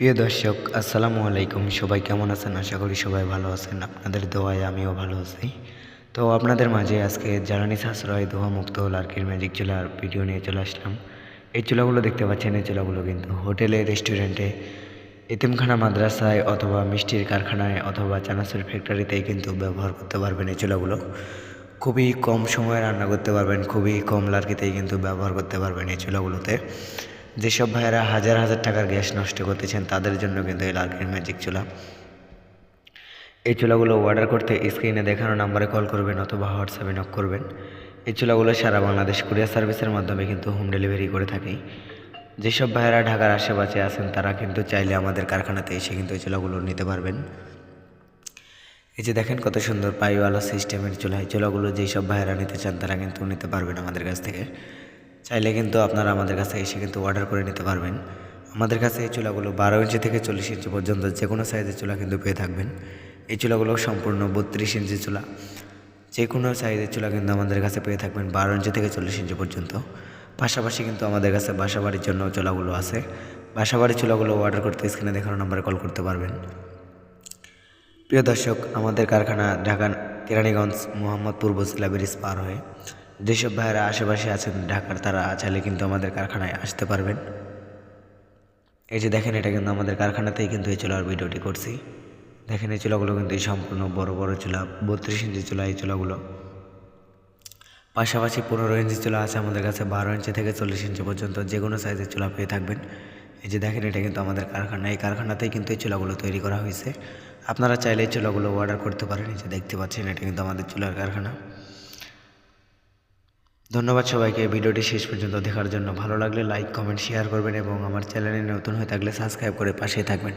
প্রিয় দর্শক, আসসালামু আলাইকুম। সবাই কেমন আছেন? আশা করি সবাই ভালো আছেন। আপনাদের দোয়ায় আমিও ভালো আছি। তো আপনাদের মাঝে আজকে জ্বালানি সাশ্রয় দোয়া মুক্ত লার্কির ম্যাজিক চুলার ভিডিও নিয়ে চলে আসলাম। এই চুলাগুলো দেখতে পাচ্ছেন, এই চুলাগুলো কিন্তু হোটেলে, রেস্টুরেন্টে, এতিমখানা, মাদ্রাসায় অথবা মিষ্টির কারখানায় অথবা চানাচুর ফ্যাক্টরিতেই কিন্তু ব্যবহার করতে পারবেন এই চুলাগুলো। খুবই কম সময়ে রান্না করতে পারবেন, খুবই কম লার্কিতেই কিন্তু ব্যবহার করতে পারবেন এই চুলাগুলোতে। যেসব ভাইয়েরা হাজার হাজার টাকার গ্যাস নষ্ট করতেছেন, তাদের জন্য কিন্তু এই লার্কির ম্যাজিক চুলা। এই চুলাগুলো অর্ডার করতে স্ক্রিনে দেখানো নাম্বারে কল করবেন অথবা হোয়াটসঅ্যাপে নক করবেন। এই চুলাগুলো সারা বাংলাদেশ কুরিয়ার সার্ভিসের মাধ্যমে কিন্তু হোম ডেলিভারি করে থাকি। যেসব ভাইয়েরা ঢাকার আশেপাশে আছেন, তারা কিন্তু চাইলে আমাদের কারখানাতে এসে কিন্তু এই চুলাগুলো নিতে পারবেন। এই যে দেখেন কত সুন্দর পাইওয়ালা সিস্টেমের চুলা। এই চুলাগুলো যেই সব ভাইয়েরা নিতে চান, তারা কিন্তু নিতে পারবেন আমাদের কাছ থেকে। চাইলে কিন্তু আপনারা আমাদের কাছে এসে কিন্তু অর্ডার করে নিতে পারবেন। আমাদের কাছে এই চুলাগুলো বারো ইঞ্চি থেকে চল্লিশ ইঞ্চি পর্যন্ত যে কোনো সাইজের চুলা কিন্তু পেয়ে থাকবেন। এই চুলাগুলো সম্পূর্ণ বত্রিশ ইঞ্চি চুলা। যে কোনো সাইজের চুলা কিন্তু আমাদের কাছে পেয়ে থাকবেন বারো ইঞ্চি থেকে চল্লিশ ইঞ্চি পর্যন্ত। পাশাপাশি কিন্তু আমাদের কাছে বাসাবাড়ির জন্য চুলাগুলো আছে। বাসাবাড়ির চুলাগুলো অর্ডার করতে স্ক্রিনে দেখানো নাম্বারে কল করতে পারবেন। প্রিয় দর্শক, আমাদের কারখানা ঢাকা কেরানীগঞ্জ মোহাম্মদপুর বসিলা ব্রিজ পার হয়ে যেসব ভাইয়েরা আশেপাশে আছেন, ঢাকার তারা চাইলে কিন্তু আমাদের কারখানায় আসতে পারবেন। এই যে দেখেন, এটা কিন্তু আমাদের কারখানাতেই কিন্তু এই চুলার ভিডিওটি করছি। দেখেন, এই চুলাগুলো কিন্তু এই সম্পূর্ণ বড় বড় চুলা, বত্রিশ ইঞ্চি চুলা এই চুলাগুলো। পাশাপাশি পনেরো ইঞ্চি চুলা আছে আমাদের কাছে, বারো ইঞ্চি থেকে চল্লিশ ইঞ্চি পর্যন্ত যে কোনো সাইজের চুলা পেয়ে থাকবেন। এই যে দেখেন, এটা কিন্তু আমাদের কারখানা, এই কারখানাতেই কিন্তু এই চুলাগুলো তৈরি করা হয়েছে। আপনারা চাইলে এই চুলাগুলো অর্ডার করতে পারেন, এই যে দেখতে পাচ্ছেন, এটা কিন্তু আমাদের চুলার কারখানা। ধন্যবাদ সবাইকে। ভিডিওটি শেষ পর্যন্ত দেখার জন্য ভালো লাগলে লাইক কমেন্ট শেয়ার করবেন এবং আমার চ্যানেলে নতুন হয়ে থাকলে সাবস্ক্রাইব করে পাশে থাকবেন।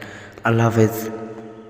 আল্লাহ হাফেজ।